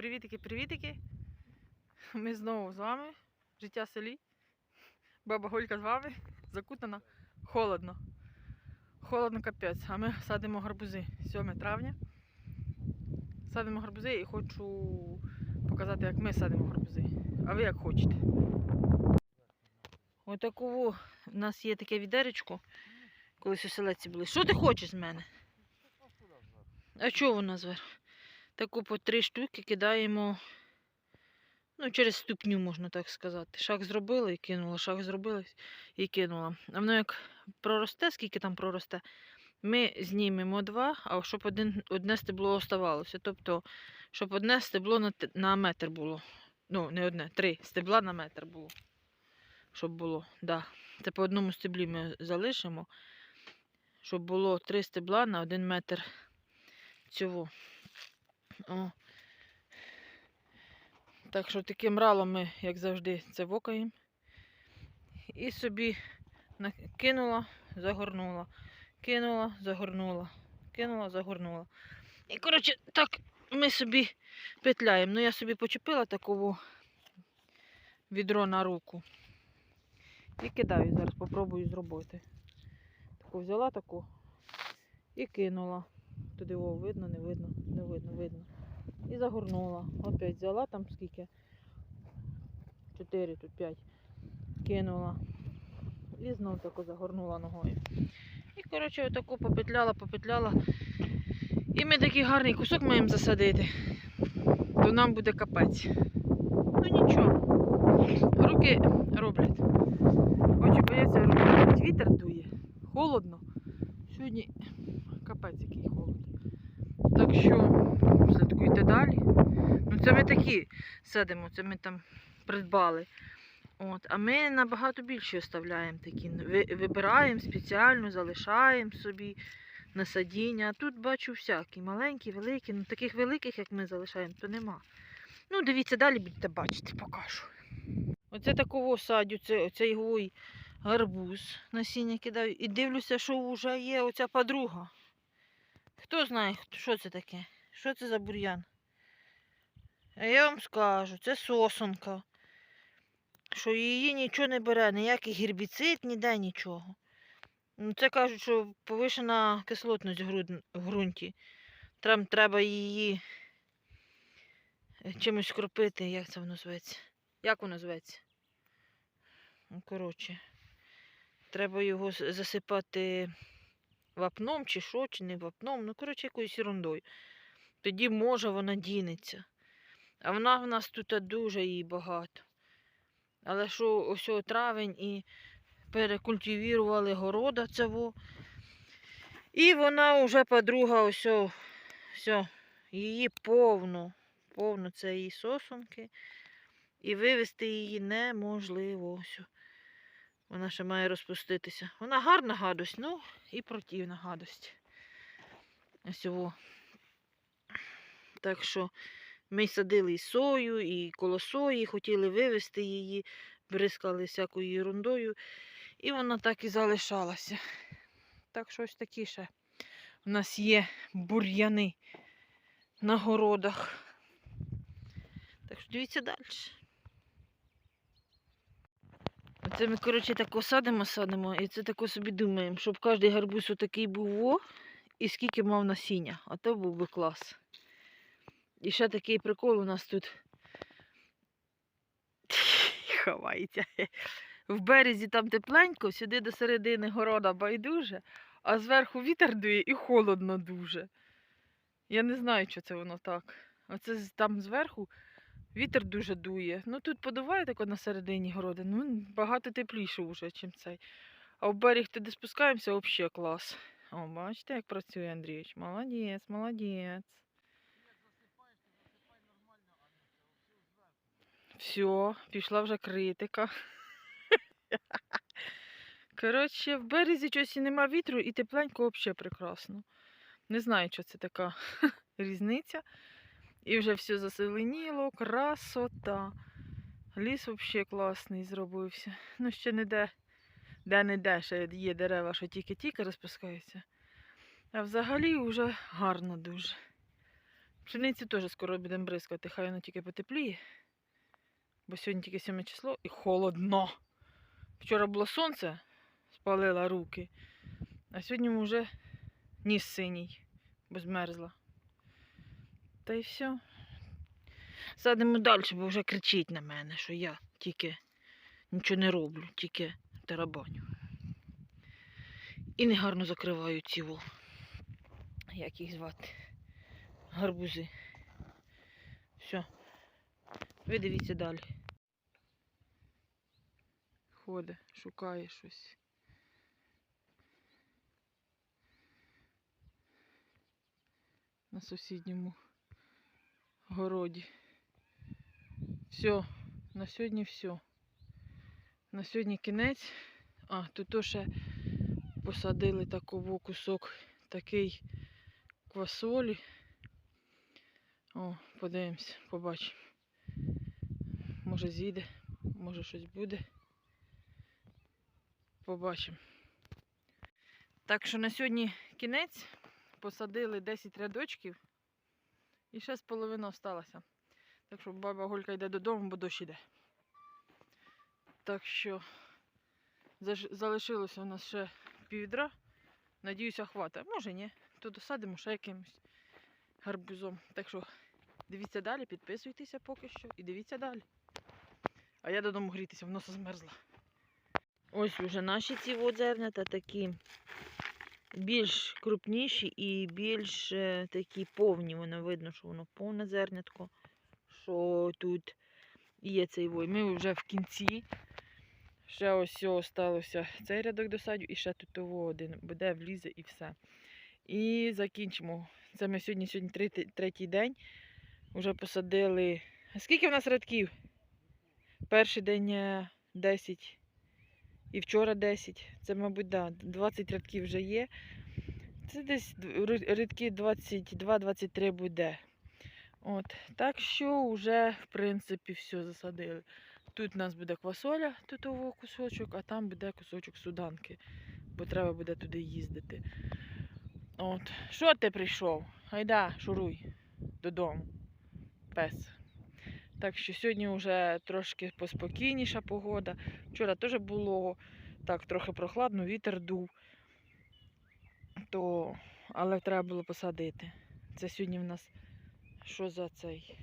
Привітики, привітики. Ми знову з вами. Життя селі. Баба Голька з вами. Закутана. Холодно. Холодно капець. А ми садимо гарбузи 7 травня. Садимо гарбузи і хочу показати, як ми садимо гарбузи. А ви як хочете. Отаку у нас є таке відеречко. Колись у селеці були. Що ти хочеш з мене? А чого вона зверху? Таку по три штуки кидаємо. Ну, через ступню, можна так сказати. Шаг зробила і кинула, шаг зробила і кинула. А воно як проросте, скільки там проросте, ми знімемо два, а щоб один, одне стебло оставалося. Тобто, щоб одне стебло на, на метр було. Ну, не одне, три стебла на метр було. Щоб було, да. Це по одному стеблі ми залишимо. Щоб було три стебла на один метр цього. О. Так що таким ралом ми, як завжди, це вокаємо. І собі кинула, загорнула, кинула, загорнула, кинула, загорнула. І, коротше, так ми собі петляємо. Ну, я собі почепила таку відро на руку. І кидаю. Зараз попробую зробити. Таку взяла таку і кинула. Туди о, видно, не видно, не видно, видно. І загорнула. Опять взяла там скільки? Чотири, тут п'ять. Кинула. І знов таку загорнула ногою. І, коротше, отаку попетляла, попетляла. І ми такий гарний кусок маємо засадити. То нам буде капець. Ну нічого. Руки роблять. Очі бояться роблять. Вітер дує. Холодно. Сьогодні капець який. Так що слідкуйте далі. Ну, це ми такі садимо, це ми там придбали. От, а ми набагато більше оставляємо такі. Вибираємо спеціально, залишаємо собі насадіння. А тут бачу всякі, маленькі, великі. Ну таких великих, як ми залишаємо, то нема. Ну, дивіться, далі будете бачити, покажу. Оце такого садю, це оцей гой гарбуз насіння кидаю. І дивлюся, що вже є оця подруга. Хто знає, що це таке? Що це за бур'ян? А я вам скажу, це сосонка. Що її нічого не бере, ніякий гербіцид, ніде нічого. Ну, це кажуть, що повишена кислотність в ґрунті. Там треба її е, чимось кропити, як це воно зветься? Як воно зветься? Ну, коротше, треба його засипати вапном чи що, чи не вапном, ну, коротше, якоюсь ерундою. Тоді може вона дінеться. А вона в нас тут дуже її багато. Але що ось травень і перекультивірували города цього. І вона вже подруга, ось, все, її повно, повно це її сосунки. І вивести її неможливо. Ось. Вона ще має розпуститися. Вона гарна гадость, ну і противна гадость. Ось о. Так що ми садили і сою, і коло сої, хотіли вивезти її, бризкали всякою ерундою. І вона так і залишалася. Так що ось такі ще у нас є бур'яни на городах. Так що дивіться далі. Оце ми, коротше, тако садимо, садимо, і це тако собі думаємо, щоб кожен гарбуз отакий був о, і скільки мав насіння. А то був би клас. І ще такий прикол у нас тут ховається. В березі там тепленько, сюди до середини города байдуже, а зверху вітер дує і холодно дуже. Я не знаю, що це воно так. Оце там зверху вітер дуже дує. Ну тут подуває тако на середині города, ну багато тепліше вже, ніж цей. А в берег туди спускаємося, взагалі клас. О, бачите, як працює Андрійович. Молодець, молодець. Все, пішла вже критика. Коротше, в березі щось і нема вітру, і тепленько взагалі прекрасно. Не знаю, що це така різниця. І вже все заселеніло, красота. Ліс взагалі класний зробився. Ну, ще не де, де не де, ще є дерева, що тільки-тільки розпускаються. А взагалі вже гарно дуже. Пшениці теж скоро будемо бризкати, хай воно тільки потепліє. Бо сьогодні тільки 7 число і холодно. Вчора було сонце, спалила руки, а сьогодні вже ніс синій, бо змерзла. Та й все. Садимо далі, бо вже кричить на мене, що я тільки нічого не роблю, тільки тарабаню. І негарно закриваю ці во. Як їх звати? Гарбузи. Все. Ви дивіться далі. Ходить, шукає щось. На сусідньому городі. Все, на сьогодні все. На сьогодні кінець. А, тут ще посадили такого кусок такий квасолі. О, подивимось, побачимо. Може зійде, може щось буде. Побачимо. Так що на сьогодні кінець. Посадили 10 рядочків і ще з половини осталося. Так що баба Голька йде додому, бо дощ іде. Так що залишилося у нас ще піввідра. Надіюся, хватить. Може ні. То досадимо ще якимось гарбузом. Так що дивіться далі, підписуйтеся поки що і дивіться далі. А я додому грітися, воно змерзла. Ось вже наші ці от зернята такі більш крупніші і більш е, такі повні. Воно видно, що воно повне зернятко, що тут є цей вой. Ми вже в кінці. Ще ось цього сталося цей рядок досадю, і ще тут того один буде, влізе і все. І закінчимо. Це ми сьогодні, сьогодні третій, третій день. Вже посадили. Скільки в нас рядків? Перший день е, 10 і вчора 10. Це, мабуть, да, 20 рядків вже є. Це десь рядки 22-23 буде. От. Так що вже, в принципі, все засадили. Тут у нас буде квасоля, тут кусочок, а там буде кусочок суданки, бо треба буде туди їздити. От. Що ти прийшов? Гайда, шуруй додому. Пес. Так що сьогодні вже трошки поспокійніша погода. Вчора теж було так трохи прохладно, вітер дув. То... Але треба було посадити. Це сьогодні в нас що за цей?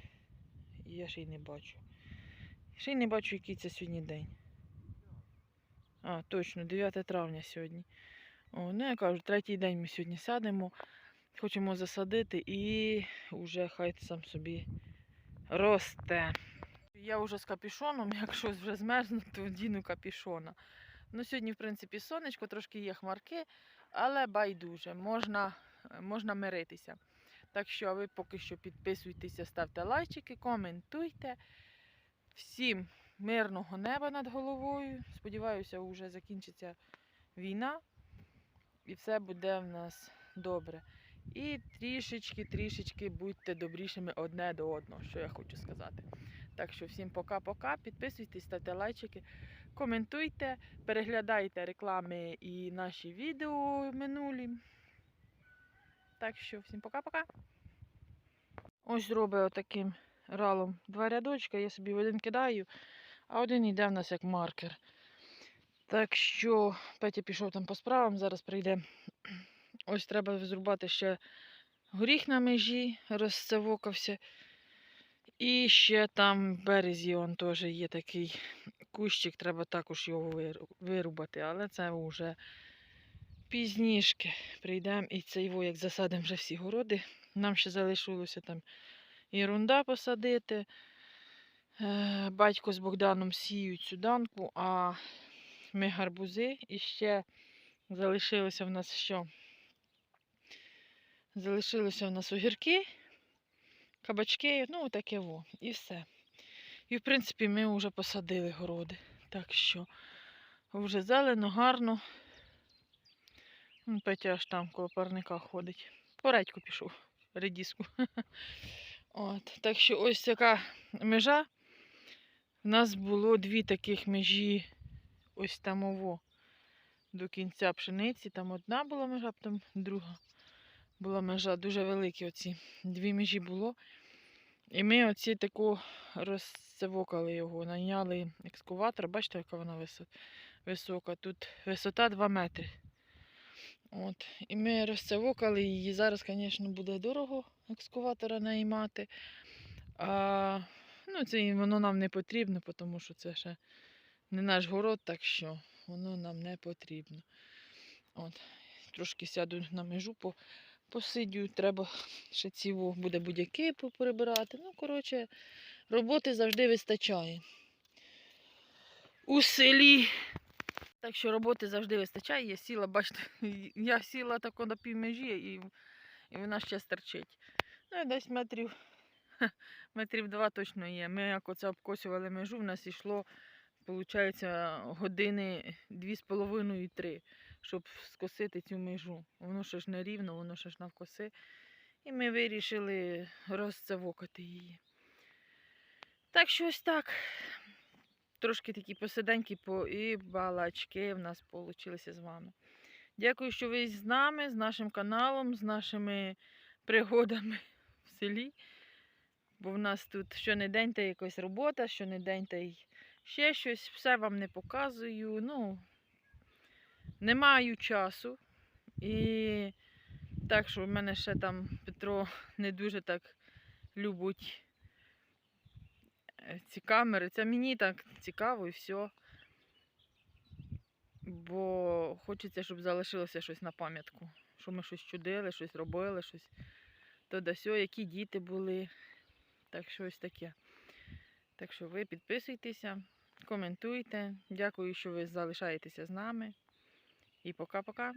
Я ще й не бачу. Ще й не бачу, який це сьогодні день. А, точно, 9 травня сьогодні. О, ну я кажу, третій день ми сьогодні садимо. Хочемо засадити і вже хай сам собі росте. Я вже з капюшоном, якщо вже змерзну, то діну капюшона. Ну, сьогодні, в принципі, сонечко, трошки є хмарки, але байдуже, можна, можна миритися. Так що ви поки що підписуйтеся, ставте лайчики, коментуйте. Всім мирного неба над головою. Сподіваюся, вже закінчиться війна і все буде в нас добре. І трішечки, трішечки будьте добрішими одне до одного, що я хочу сказати. Так що всім пока-пока. Підписуйтесь, ставте лайчики, коментуйте, переглядайте реклами і наші відео минулі. Так що всім пока-пока. Ось зробив отаким ралом два рядочка, я собі один кидаю, а один йде в нас як маркер. Так що Петя пішов там по справам, зараз прийде. Ось треба зрубати ще горіх на межі, розцевокався. І ще там в березі он теж є такий кущик, треба також його вирубати, але це вже пізнішки. Прийдемо і цей як засадимо вже всі городи. Нам ще залишилося там ерунда посадити. Е, Батько з Богданом сіють сюданку, а ми гарбузи. І ще залишилося в нас що? Залишилося в нас огірки, кабачки, ну таке во, і все. І в принципі ми вже посадили городи. Так що вже зелено, гарно. Петя аж там коло парника ходить. По редьку пішов, редіску. От, так що ось така межа. У нас було дві таких межі ось там ово до кінця пшениці. Там одна була межа, потім друга. Була межа, дуже великі оці. Дві межі було. І ми оці таку розцевокали його, найняли екскаватор. Бачите, яка вона висока. Тут висота 2 метри. От. І ми розцевокали її. Зараз, звісно, буде дорого екскаватора наймати. А, ну, це воно нам не потрібно, тому що це ще не наш город, так що воно нам не потрібно. От. Трошки сяду на межу, по, посидю, треба ще ці буде будь-які перебирати. Ну, коротше, роботи завжди вистачає. У селі. Так що роботи завжди вистачає. Я сіла, бачите, я сіла тако на півмежі і, і вона ще стерчить. Ну, десь метрів, метрів два точно є. Ми як оце обкосювали межу, в нас йшло, виходить, години дві з половиною три, щоб скосити цю межу. Воно ще ж не рівно, воно ще ж навкоси. І ми вирішили розцевокати її. Так що ось так. Трошки такі посиденькі по і балачки в нас вийшли з вами. Дякую, що ви з нами, з нашим каналом, з нашими пригодами в селі. Бо в нас тут щонедень та якась робота, щонедень та й ще щось. Все вам не показую. Ну, не маю часу. І так, що в мене ще там Петро не дуже так любить е, ці камери. Це мені так цікаво і все. Бо хочеться, щоб залишилося щось на пам'ятку. Що ми щось чудили, щось робили, щось то да сьо, які діти були. Так що ось таке. Так що ви підписуйтеся, коментуйте. Дякую, що ви залишаєтеся з нами. І пока-пока.